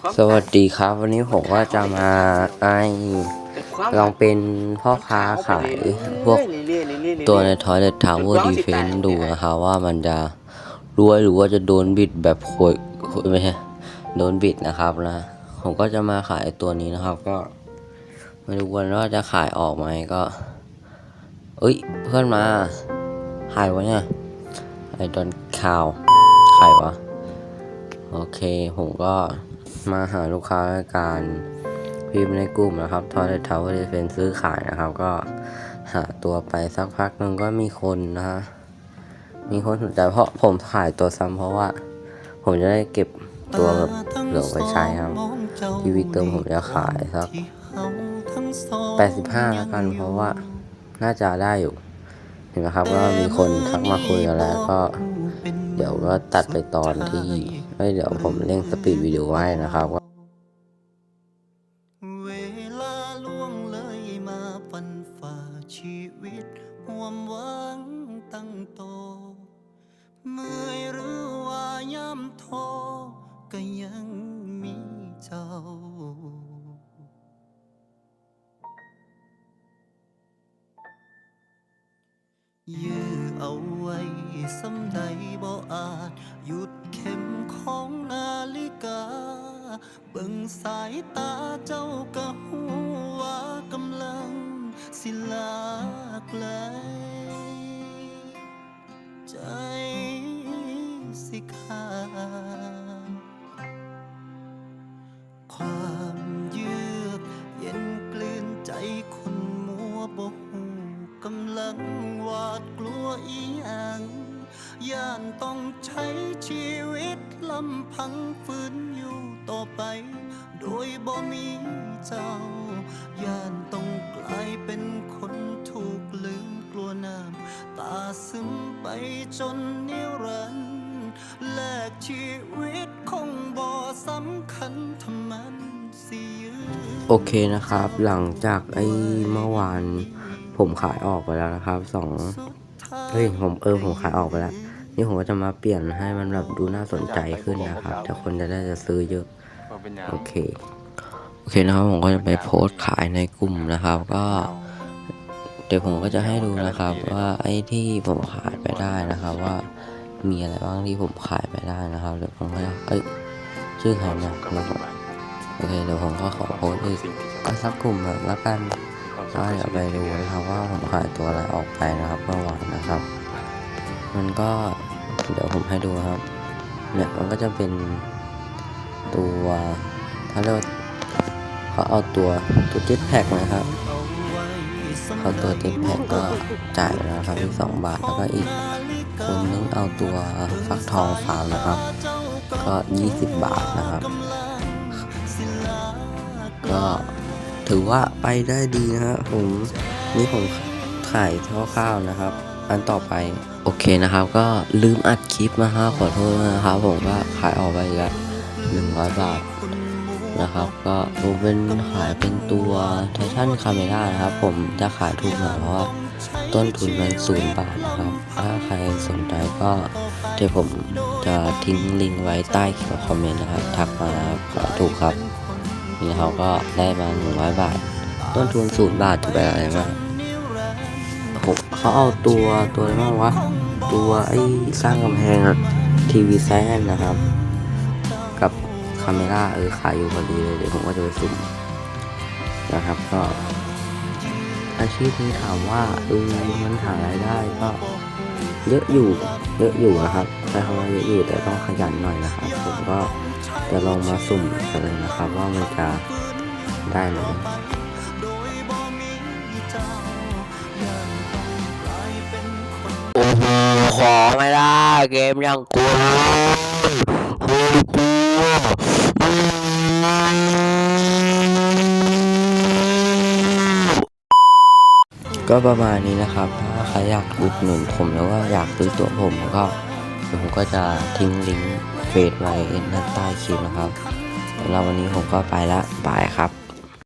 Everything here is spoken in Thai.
ความสวัสดีครับ วันนี้ผมก็จะมาไอความลองเป็นพ่อค้าขายพวกเรื่อยๆเรื่อยๆเรื่อยๆตัวใน Toilet Tower Defense ดูนะครับว่ามันจะรวยหรือว่าจะโดนบิดแบบโคยโคยไม่ใช่โดนบิดนะครับนะ ผมก็จะมาขายตัวนี้นะครับ ก็ไม่รู้วันว่าจะขายออกไหมก็เอ้ยเพื่อนมาขายวะเนี่ยไอดอนข่าวขายวะ โอเค ผมก็ มาหาลูกค้าการพิมพ์ในกลุ่มนะครับ Toilet Tower Defense ซื้อขายนะครับ ก็หาตัวไปสักพักหนึ่งก็มีคนนะฮะมีคนสนใจเพราะผมขายตัวซ้ำเพราะว่า ผมจะได้เก็บตัวแบบเหลือไว้ใช้ครับทีวีเติมผมจะขายสัก85แล้วกันเพราะว่าน่าจะได้อยู่เห็นไหมครับว่ามีคนทักมาคุยกันแล้วก็ เดี๋ยวก็ตัดไปตอนที่ เอ้เดี๋ยวผมเร่งสปีดวิดีโอไว้นะครับ เวลาล่วงเลยมาฟันฝ่าชีวิตห่วมหวังตั้งโต เมื่อยหรือว่าย่ำท้อก็ยังมีเจ้ายื้อเอาไว้สำใดบ่อาจหยุด เบิ่งสายตาเจ้าก็หูว่ากำลังสิลากไกล ใจสิขาดความเยือกเย็นกลืนใจคนมัวบ่หูกำลังหวาดกลัวอีหยังย่านต้องใช้ชีวิตลำพังฝืนอยู่ ต่อไป โดยบ่มีเจ้า ย่านต้องกลายเป็นคนถูกลืมกลัวน้ำตาซึมไปจนนิรันดร์แลกชีวิตคงบ่สำคัญทำมันสิยืโอเคนะครับ หลังจากไอ้เมื่อวาน ผมขายออกไปแล้วนะครับสองเฮ้ยผมเออผมขายออกไปแล้ว นี่ผมก็จะมาเปลี่ยนให้มันแบบดูน่าสนใจขึ้นนะครับแต่คนจะได้จะซื้อเยอะ มันเป็นยังโอเค โอเคนะครับผมก็จะไปโพสต์ขายในกลุ่มนะครับ ก็ เดี๋ยวผมก็จะให้ดูนะครับ ว่าไอ้ที่ผมขายไปได้นะครับ ว่ามีอะไรบ้างที่ผมขายไปได้นะครับเดี๋ยวผมก็จะเอ้ยชื่อใครเนี่ยนะครับโอเคเดี๋ยวผมก็ขอโพสต์อีกก็สักกลุ่มแบบละกันก็เดี๋ยวไปดูนะครับว่าผมขายตัวอะไรออกไปนะครับเมื่อวานนะครับ มันก็เดี๋ยวผมให้ดูครับเนี่ยมันก็จะเป็น ตัวเขาเรียกว่าเขาเอาตัวตัวเจ็ตแพ็กนะครับเขาตัวเจ็ตแพ็กก็จ่ายไปแล้วครับอีกสองบาทแล้วก็อีกคนนึงเอาตัวฟักทองฟาร์มนะครับ ก็ยี่สิบบาทนะครับ ก็ถือว่าไปได้ดีนะครับผมนี่ผมขายคร่าวๆนะครับ อันต่อไปโอเคนะครับ ก็ลืมอัดคลิปนะครับขอโทษนะครับผมก็ขายออกไปแล้ว หนึ่งร้อยบาทนะครับ ก็ผมเป็นขายเป็นตัวไททันคาเมล่านะครับ ผมจะขายถูกหน่อยเพราะว่าต้นทุนมันศูนย์บาทนะครับ ถ้าใครสนใจก็เดี๋ยวผมจะทิ้งลิงก์ไว้ใต้คอมเมนต์นะครับ ทักมานะครับขายถูกครับ นี่เขาก็ได้มาหนึ่งร้อยบาท ต้นทุนศูนย์บาทจะไปอะไรมากผมเขาเอาตัวตัวอะไรบ้างวะ ตัวไอ้สร้างกำแพงทีวีแซนนะครับ กับคาเมล่าเออขายอยู่พอดีเลยเดี๋ยวผมก็จะไปสุ่มนะครับ ก็อาชีพนี้ถามว่าเออมันหารายได้ก็เยอะอยู่เยอะอยู่นะครับใช้คำว่าเยอะอยู่แต่ต้องขยันหน่อยนะครับ ผมก็จะลองมาสุ่มกันเลยนะครับ ว่ามันจะได้ไหมโดยบ่มีเจ้าย่านต้องกลายเป็นคนโอ้โหขอไม่ได้เกมยังกูลัวโอ้ยกลัว ก็ประมาณนี้นะครับ ถ้าใครอยากอุดหนุนผมแล้วว่าอยากซื้อตัวผมก็เดี๋ยวผมก็จะทิ้งลิงก์เฟซไว้ด้านใต้คลิปนะครับแล้ววันนี้ผมก็ไปละบายครับ